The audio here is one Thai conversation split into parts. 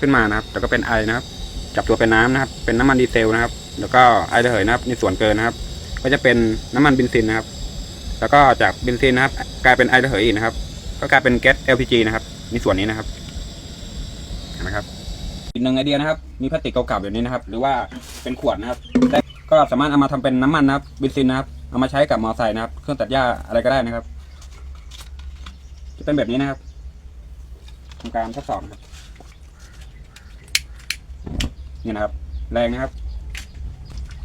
ขึ้นมานะครับ แล้วก็เป็นไอนะครับ จับตัวเป็นน้ำนะครับ เป็นน้ำมันดีเซลนะครับ แล้วก็ไอระเหยนะครับ ในส่วนเกินนะครับ ก็จะเป็นน้ำมันเบนซินนะครับ แล้วก็จากเบนซินนะครับ กลายเป็นไอระเหยอีกนะครับ ก็กลายเป็นแก๊ส LPG นะครับในส่วนนี้นะครับเห็นไหมครับ อีกหนึ่งไอเดียนะครับ มีพลาสติกเก่าๆแบบนี้นะครับ หรือว่าเป็นขวดนะครับก็สามารถเอามาทำเป็นน้ำมันนะครับเบนซินนะครับ เอามาใช้กับมอเตอร์ไซค์นะครับ เครื่องตัดหญ้าอะไรก็ได้นะครับ จะเป็นแบบนี้นะครับทำการทดสอบครับ นี่นะครับ แรงนะครับ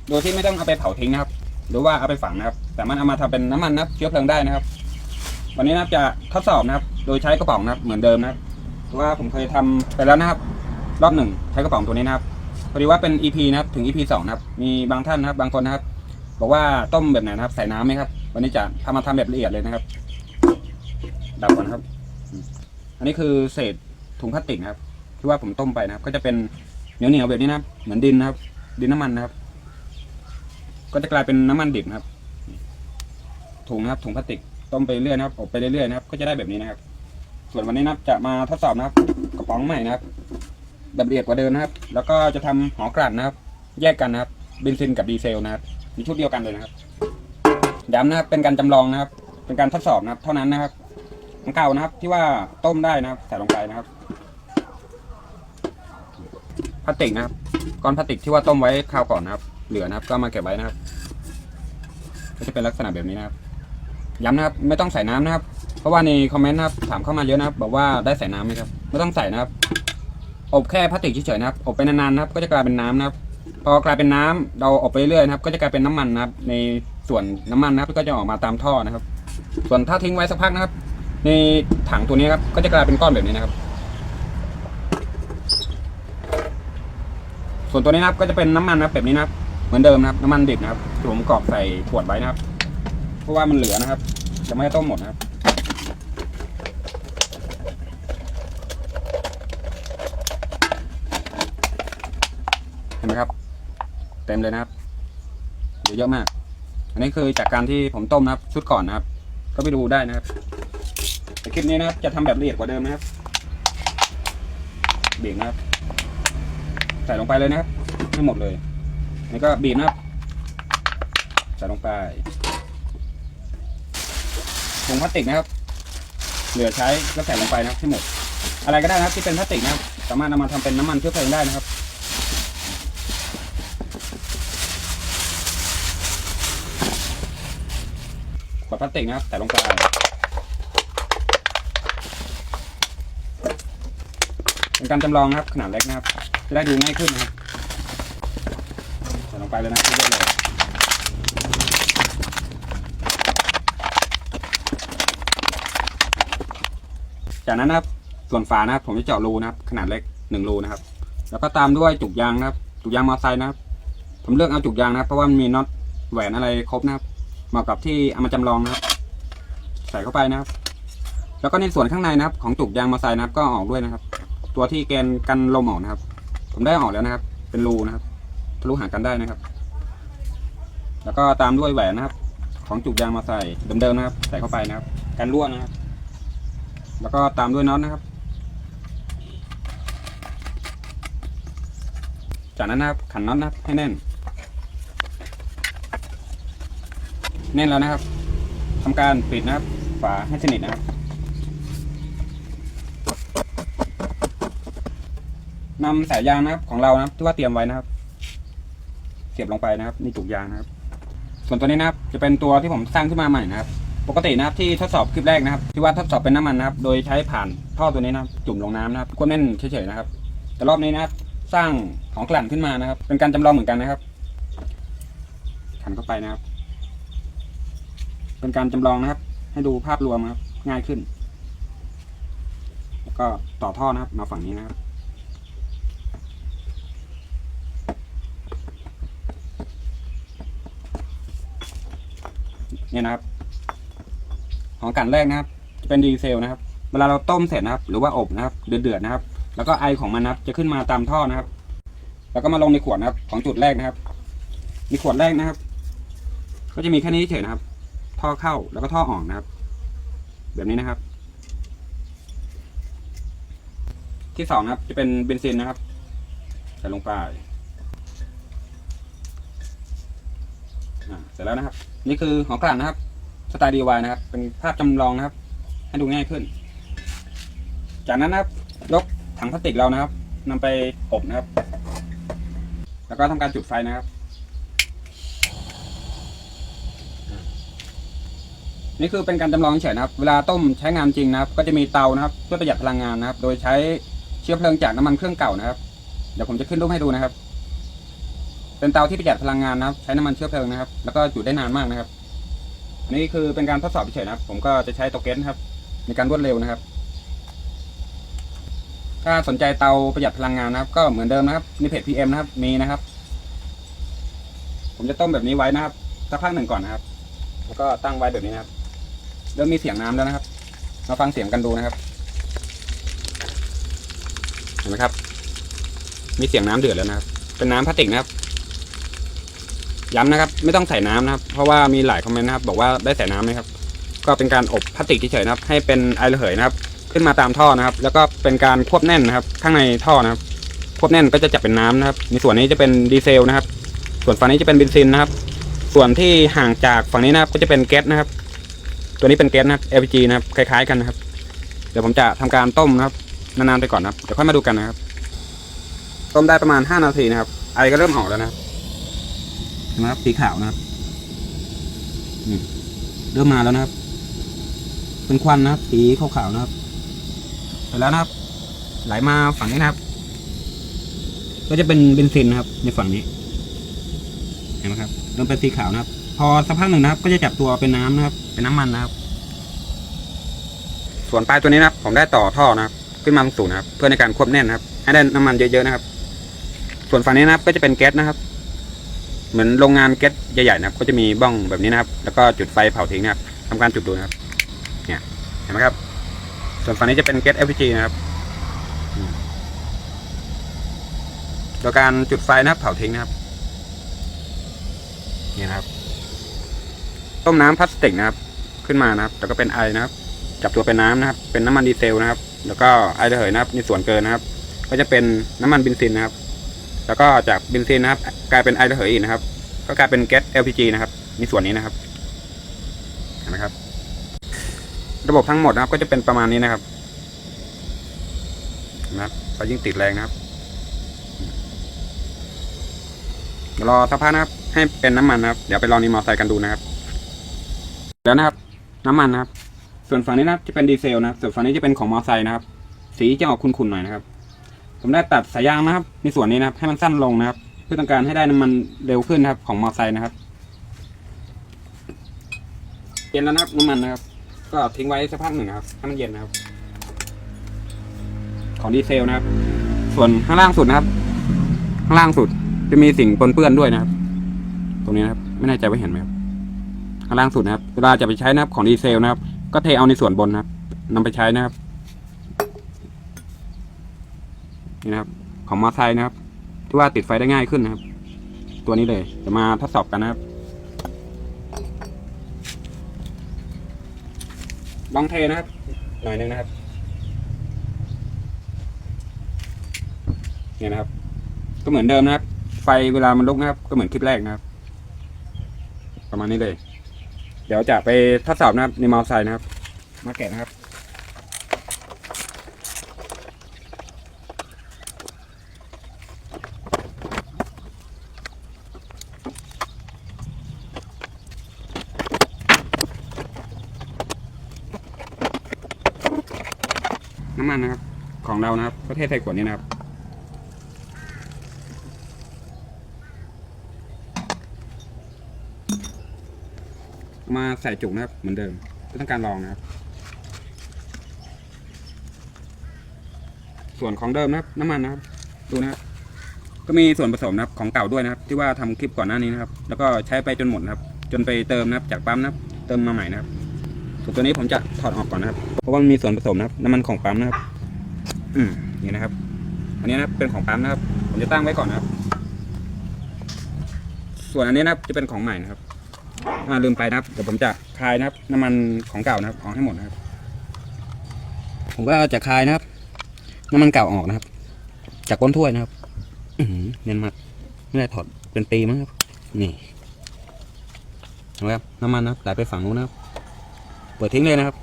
โดยที่ไม่ต้องเอาไปเผาทิ้งนะครับ หรือว่าเอาไปฝังนะครับสามารถเอามาทำเป็นน้ำมันนะครับเชื้อเพลิงได้นะครับ วันนี้นะครับจะทดสอบนะครับ โดยใช้กระป๋องนะครับ เหมือนเดิมนะครับเพราะว่าผมเคยทำไปแล้วนะครับ รอบหนึ่งใช้กระป๋องตัวนี้นะครับพอดีว่าเป็น EP นะครับถึง EP สองนะครับ มีบางท่านนะครับ บางคนนะครับ บอกว่าต้มแบบไหนนะครับ ใส่น้ำไหมครับ วันนี้จะทำมาทำแบบละเอียดเลยนะครับดับก่อนนครับ อันนี้คือเศษถุงพลาสติกนะครับ ที่ว่าผมต้มไปนะครับ ก็จะเป็น เหนียวเหนียวแบบนี้นะครับ เหมือนดินนะครับ ดินน้ำมันนะครับ ก็จะกลายเป็นน้ำมันดิบนะครับถุงนะครับถุงพลาสติกต้มไปเรื่อยนะครับอบไปเรื่อยๆนะครับ ก็จะได้แบบนี้นะครับ ส่วนวันนี้นะครับจะมาทดสอบนะครับ กระป๋องใหม่นะครับ แบบละเอียดกว่าเดิมนะครับ แล้วก็จะทำหอกลั่นนะครับ แยกกันนะครับเบนซินกับดีเซลนะครับมีชุดเดียวกันเลยนะครับย้ำนะครับเป็นการจำลองนะครับ เป็นการทดสอบนะครับ เท่านั้นนะครับของเก่านะครับ ที่ว่าต้มได้นะครับใส่ลงไปนะครับ พลาสติกนะครับ ก้อนพลาสติกที่ว่าต้มไว้คราวก่อนนะครับ เหลือนะครับ ก็มาเก็บไว้นะครับ ก็จะเป็นลักษณะแบบนี้นะครับ ย้ำนะครับ ไม่ต้องใส่น้ำนะครับ เพราะว่าในคอมเมนต์นะครับ ถามเข้ามาเยอะนะครับ บอกว่าได้ใส่น้ำไหมครับ ไม่ต้องใส่นะครับ อบแค่พลาสติกเฉยๆนะครับ อบไปนานๆนะครับ ก็จะกลายเป็นน้ำนะครับ พอกลายเป็นน้ำเราอบไปเรื่อยๆนะครับ ก็จะกลายเป็นน้ำมันนะครับ ในส่วนน้ำมันนะครับ ก็จะออกมาตามท่อนะครับ ส่วนถ้าทิ้งไว้สักพักนะครับ ในถังตัวนี้ครับ ก็จะกลายเป็นก้อนแบบนี้นะครับ ส่วนตัวนี้นะครับก็จะเป็นน้ำมันนะครับแบบนี้นะครับ เหมือนเดิมนะครับน้ำมันดิบนะครับที่ผมกรอกใส่ขวดไว้นะครับ เพราะว่ามันเหลือนะครับ จะไม่ต้มหมดนะครับเห็นไหมครับ เต็มเลยนะครับเหลือเยอะมาก อันนี้คือจากการที่ผมต้มนะครับ ชุดก่อนนะครับ ก็ไปดูได้นะครับแต่คลิปนี้นะครับจะทำแบบละเอียดกว่าเดิมนะครับเบีบนะครับ ใส่ลงไปเลยนะครับให้หมดเลยนี่ก็บีบนะครับใส่ลงไปถุงพลาสติกนะครับ เหลือใช้ก็ใส่ลงไปนะครับให้หมด อะไรก็ได้นะครับที่เป็นพลาสติกนะครับ สามารถนำมาทำเป็นน้ำมันเชื้อเพลิงได้นะครับขวดพลาสติกนะครับ ใส่ลงไปเป็นการจำลองนะครับ ขนาดเล็กนะครับ จะได้ดูง่ายขึ้นนะครับใส่ลงไปเลยนะเยอะเลยจากนั้นนะครับส่วนฝานะครับ ผมจะเจาะรูนะครับ ขนาดเล็กหนึ่งรูนะครับ แล้วก็ตามด้วยจุกยางนะครับ จุกยางมอไซค์นะครับ ผมเลือกเอาจุกยางนะครับ เพราะว่ามันมีน็อตแหวนอะไรครบนะครับเหมาะกับที่เอามาจำลองนะครับ ใส่เข้าไปนะครับ แล้วก็ในส่วนข้างในนะครับ ของจุกยางมอไซค์นะครับ ก็ออกด้วยนะครับ ตัวที่แกนกันลมออกนะครับ ผมได้ออกแล้วนะครับ เป็นรูนะครับทะลุหากันได้นะครับ แล้วก็ตามด้วยแหวนนะครับ ของจุกยางมอเตอร์ไซค์เดิมๆนะครับ ใส่เข้าไปนะครับ กันรั่วนะครับ แล้วก็ตามด้วยน็อตนะครับ จากนั้นนะครับขันน็อตนะครับให้แน่น แน่นแล้วนะครับทำการปิดนะครับ ฝาให้สนิทนะครับ นำสายยางนะครับของเรานะครับที่ว่าเตรียมไว้นะครับ เสียบลงไปนะครับนี่จุกยางนะครับ ส่วนตัวนี้นะครับจะเป็นตัวที่ผมสร้างขึ้นมาใหม่นะครับ ปกตินะครับที่ทดสอบคลิปแรกนะครับ ที่ว่าทดสอบเป็นน้ำมันนะครับ โดยใช้ผ่านท่อตัวนี้นะครับ จุ่มลงน้ำนะครับควบแน่นเฉยๆนะครับ แต่รอบนี้นะครับ สร้างของกลั่นขึ้นมานะครับ เป็นการจำลองเหมือนกันนะครับขันเข้าไปนะครับ เป็นการจำลองนะครับ ให้ดูภาพรวมนะครับ ง่ายขึ้น แล้วก็ต่อท่อนะครับ มาฝั่งนี้นะครับ เนี่ยนะครับ ของกันแรกนะครับ จะเป็นดีเซลนะครับ เวลาเราต้มเสร็จนะครับ หรือว่าอบนะครับ เดือดๆนะครับ แล้วก็ไอของมันนะครับ จะขึ้นมาตามท่อนะครับ แล้วก็มาลงในขวดนะครับ ของจุดแรกนะครับในขวดแรกนะครับ ก็จะมีแค่นี้เฉยนะครับ ท่อเข้าแล้วก็ท่อออกนะครับ แบบนี้นะครับ ที่สองนะครับ จะเป็นเบนซินนะครับใส่ลงไปเสร็จแล้วนะครับ นี่คือหอกลั่นนะครับ สไตล์ดีวายนะครับ เป็นภาพจำลองนะครับ ให้ดูง่ายขึ้น จากนั้นนะครับยกถังพลาสติกเรานะครับนำไปอบนะครับ แล้วก็ทำการจุดไฟนะครับ นี่คือเป็นการจำลองเฉยนะครับ เวลาต้มใช้งานจริงนะครับ ก็จะมีเตานะครับเพื่อประหยัดพลังงานนะครับ โดยใช้เชื้อเพลิงจากน้ำมันเครื่องเก่านะครับ เดี๋ยวผมจะขึ้นรูปให้ดูนะครับ เป็นเตาที่ประหยัดพลังงานนะครับใช้น้ำมันเชื้อเพลิงนะครับ แล้วก็อยู่ได้นานมากนะครับนี่คือเป็นการทดสอบเฉยนะครับ ผมก็จะใช้เตาแก๊สนะครับ ในการรวดเร็วนะครับ ถ้าสนใจเตาประหยัดพลังงานนะครับ ก็เหมือนเดิมนะครับในเพจ PM นะครับมีนะครับ ผมจะต้มแบบนี้ไว้นะครับสักพักหนึ่งก่อนนะครับ แล้วก็ตั้งไว้แบบนี้นะครับเริ่มมีเสียงน้ำแล้วนะครับ มาฟังเสียงกันดูนะครับ เห็นไหมครับ มีเสียงน้ำเดือดแล้วนะครับ เป็นน้ำพลาสติกนะครับ ย้ำนะครับ ไม่ต้องใส่น้ำนะครับ เพราะว่ามีหลายคอมเมนต์นะครับ บอกว่าได้ใส่น้ำไหมครับ ก็เป็นการอบพลาสติกเฉยๆนะครับ ให้เป็นไอระเหยนะครับ ขึ้นมาตามท่อนะครับ แล้วก็เป็นการควบแน่นนะครับ ข้างในท่อนะครับ ควบแน่นก็จะจับเป็นน้ำนะครับในส่วนนี้จะเป็นดีเซลนะครับ ส่วนฝั่งนี้จะเป็นเบนซินนะครับ ส่วนที่ห่างจากฝั่งนี้นะครับ ก็จะเป็นแก๊สนะครับ ตัวนี้เป็นแก๊สนะครับ LPG นะครับ คล้าย ๆ กันนะครับ เดี๋ยวผมจะทำการต้มนะครับ นานๆไปก่อนนะครับ เดี๋ยวค่อยมาดูกันนะครับ ต้มได้ประมาณ 5 นาทีนะครับ ไอก็เริ่มออกแล้วนะครับ นะครับ สีขาวนะครับนี่เริ่มมาแล้วนะครับ เป็นควันนะครับ สีขาวๆนะครับเสร็จแล้วนะครับ ไหลมาฝั่งนี้นะครับ ก็จะเป็นเบนซินนะครับ ในฝั่งนี้ เห็นไหมครับ เริ่มเป็นสีขาวนะครับ พอสักพักหนึ่งนะครับ ก็จะจับตัวเป็นน้ำนะครับ เป็นน้ำมันนะครับ ส่วนปลายตัวนี้นะครับ ผมได้ต่อท่อนะครับ ขึ้นมาสูงนะครับ เพื่อในการควบแน่นนะครับ ให้ได้น้ำมันเยอะๆนะครับ ส่วนฝั่งนี้นะครับ ก็จะเป็นแก๊สนะครับ เหมือนโรงงานแก๊สใหญ่ๆนะครับก็จะมีบ้องแบบนี้นะครับ แล้วก็จุดไฟเผาทิ้งนะครับทำการจุดดูนะครับ เนี่ยเห็นไหมครับ ส่วนฝั่งนี้จะเป็นแก๊ส LPG นะครับโดยการจุดไฟนะครับ เผาทิ้งนะครับนี่นะครับ ต้มน้ำพลาสติกนะครับ ขึ้นมานะครับ แล้วก็เป็นไอนะครับ จับตัวเป็นน้ำนะครับ เป็นน้ำมันดีเซลนะครับ แล้วก็ไอระเหยนะครับในส่วนเกินนะครับ ก็จะเป็นน้ำมันเบนซินนะครับ แล้วก็จากเบนซินนะครับ กลายเป็นไอระเหยอีกนะครับ ก็กลายเป็นแก๊ส LPG นะครับในส่วนนี้นะครับเห็นไหมครับ ระบบทั้งหมดนะครับ ก็จะเป็นประมาณนี้นะครับนะครับยิ่งติดแรงนะครับรอสักพักนะครับ ให้เป็นน้ำมันนะครับ เดี๋ยวไปลองในมอเตอร์ไซค์กันดูนะครับ แล้วนะครับ น้ำมันนะครับ ส่วนฝั่งนี้นะครับจะเป็นดีเซลนะครับ ส่วนฝั่งนี้จะเป็นของมอเตอร์ไซค์นะครับ สีจะออกขุ่นๆหน่อยนะครับ ผมได้ตัดสายยางนะครับ ในส่วนนี้นะครับให้มันสั้นลงนะครับ เพื่อต้องการให้ได้น้ำมันเร็วขึ้นนะครับ ของมอเตอร์ไซค์นะครับเย็นแล้วนะครับน้ำมันนะครับ ก็ทิ้งไว้สักพักหนึ่งนะครับให้มันเย็นนะครับ ของดีเซลนะครับ ส่วนข้างล่างสุดนะครับ ข้างล่างสุดจะมีสิ่งปนเปื้อนด้วยนะครับ ตรงนี้นะครับ ไม่แน่ใจว่าเห็นไหมครับข้างล่างสุดนะครับ เวลาจะไปใช้นะครับของดีเซลนะครับ ก็เทเอาในส่วนบนนะครับนำไปใช้นะครับ นี่นะครับ ของมอไซค์นะครับ ที่ว่าติดไฟได้ง่ายขึ้นนะครับ ตัวนี้เลยจะมาทดสอบกันนะครับ ลองเทนะครับ หน่อยหนึงนะครับเนี่ยนะครับ ก็เหมือนเดิมนะครับ ไฟเวลามันลุกนะครับ ก็เหมือนคลิปแรกนะครับ ประมาณนี้เลย เดี๋ยวจะไปทดสอบนะครับในมอไซค์นะครับ มาแกะนะครับ น้ำมันนะครับ ของเระครับก็เทใส่ขวดนี้นะครับ มาใส่จุกนะครับ เหมือนเดิมก็ต้องการลองนะครับ ส่วนของเดิมนะครับ น้ำมันนะครับ ดูนะครับ ก็มีส่วนผสมนะครับของเก่าด้วยนะครับ ที่ว่าทำคลิปก่อนหน้านี้นะครับ แล้วก็ใช้ไปจนหมดนะครับ จนไปเติมนะครับ จากปั๊มนะครับ เติมมาใหม่นะครับส่วนตัวนี้ผมจะถอดออกก่อนนะครับ เพราะว่ามันมีส่วนผสมนะครับ น้ำมันของปั๊มนะครับ อืม นี่นะครับ อันนี้นะเป็นของปั๊มนะครับ ผมจะตั้งไว้ก่อนนะครับ ส่วนอันนี้นะจะเป็นของใหม่นะครับอ่าลืมไปนะครับเดี๋ยวผมจะคลายนะครับ น้ำมันของเก่านะครับออกให้หมดนะครับ ผมก็จะคลายนะครับ น้ำมันเก่าออกนะครับ จากก้นถ้วยนะครับอือหือเนียนมากไม่ได้ถอดเป็นปีมั้งครับ นี่เห็นะครับน้ำมันนะครับไหลไปฝั่งนู้นนะครับ เปิดทิ้งเลยนะครับ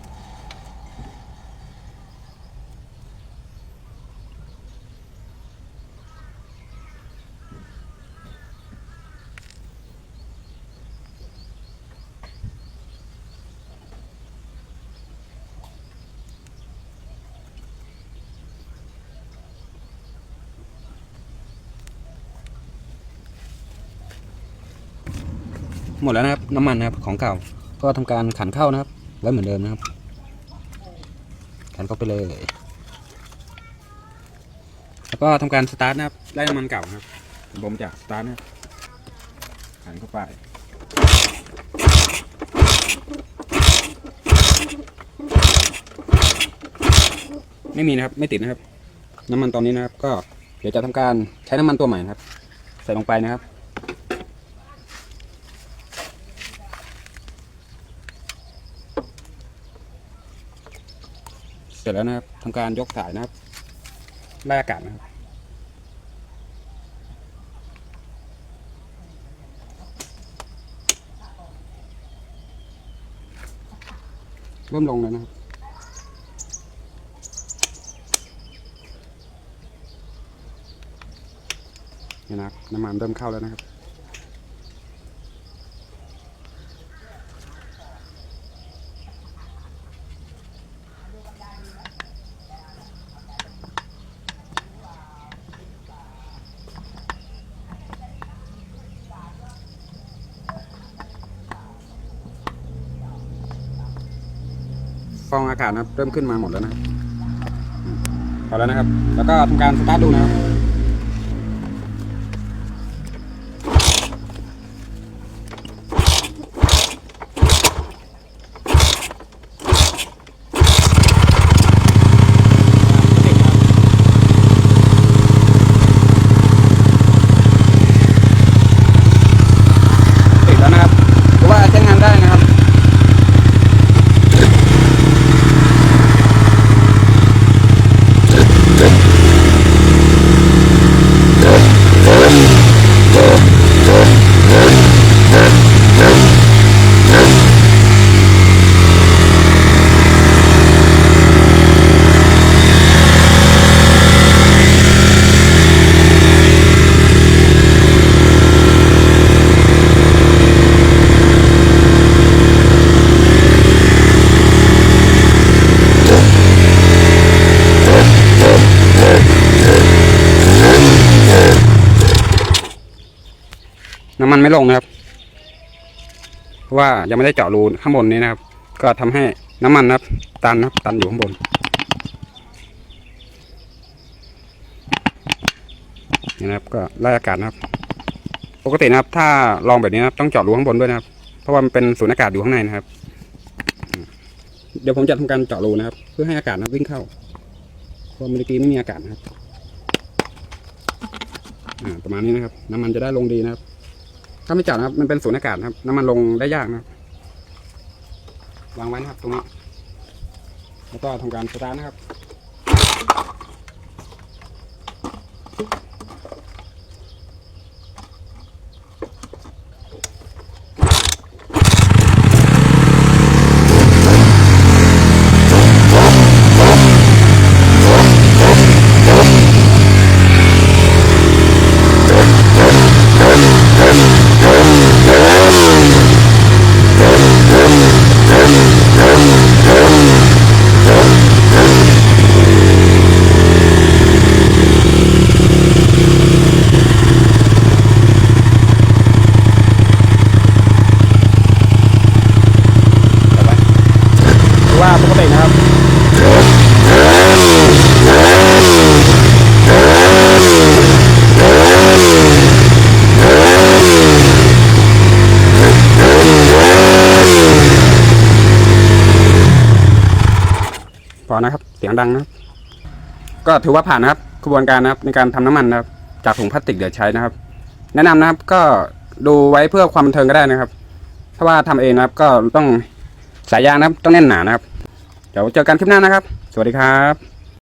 หมดแล้วนะครับ น้ำมันนะครับของเก่า ก็ทำการขันเข้านะครับ ไว้เหมือนเดิมนะครับ ขันเข้าไปเลย แล้วก็ทำการสตาร์ทนะครับ ไล่น้ำมันเก่านะครับผมจะสตาร์ทนะครับขันเข้าไปไม่มีนะครับไม่ติดนะครับ น้ำมันตอนนี้นะครับ ก็เดี๋ยวจะทำการใช้น้ำมันตัวใหม่นะครับ ใส่ลงไปนะครับ ร็จแล้วนะครับทำการยกสายนะครับไล่อากาศนะครับเริ่มลงแล้วนะครับนี่นะครับน้ำมันเริ่มเข้าแล้วนะครับ ฟองอากาศนะครับเริ่มขึ้นมาหมดแล้วนะพอแล้วนะครับ แล้วก็ทำการสตาร์ทดูนะครับ ติดแล้วนะครับถือว่าใช้งานได้นะครับ น้ำมัน ไม่ลงนะครับ เพราะว่ายังไม่ได้เจาะรูข้างบนนี้นะครับ ก็ทำให้น้ำมันนะครับ ตันนะครับ ตันอยู่ข้างบน นี่นะครับ ก็ไล่อากาศนะครับ ปกตินะครับ ถ้าลองแบบนี้นะครับ ต้องเจาะรูข้างบนด้วยนะครับ เพราะว่ามันเป็นสูญอากาศอยู่ข้างในนะครับ เดี๋ยวผมจะทำการเจาะรูนะครับ เพื่อให้อากาศนะวิ่งเข้าเพราะเมื่อกี้ไม่มีอากาศนะครับประมาณนี้นะครับ น้ำมันจะได้ลงดีนะครับ ถ้าไม่จัดนะครับ มันเป็นสูญอากาศนะครับ น้ำมันลงได้ยากนะครับ วางไว้นะครับ ตรงนี้ แล้วก็ทำการสตาร์ทนะครับ คือว่าปกตินะครับ พอนะครับ เสี ยงดังนะครับ ก็ถือว่าผ่านนะครับกระบวนการนะครับในการทำน้ำมันนะครับ จากถุงพลาสติกเดี๋ยวใช้นะครับ แนะนำนะครับก็ดูไว้เพื่อความบันเทิงก็ได้นะครับ ถ้าว่าทำเองนะครับก็ต้องสายยางนะครับต้องแน่นหนานะครับ เดี๋ยวเจอกันคลิปหน้านะครับ สวัสดีครับ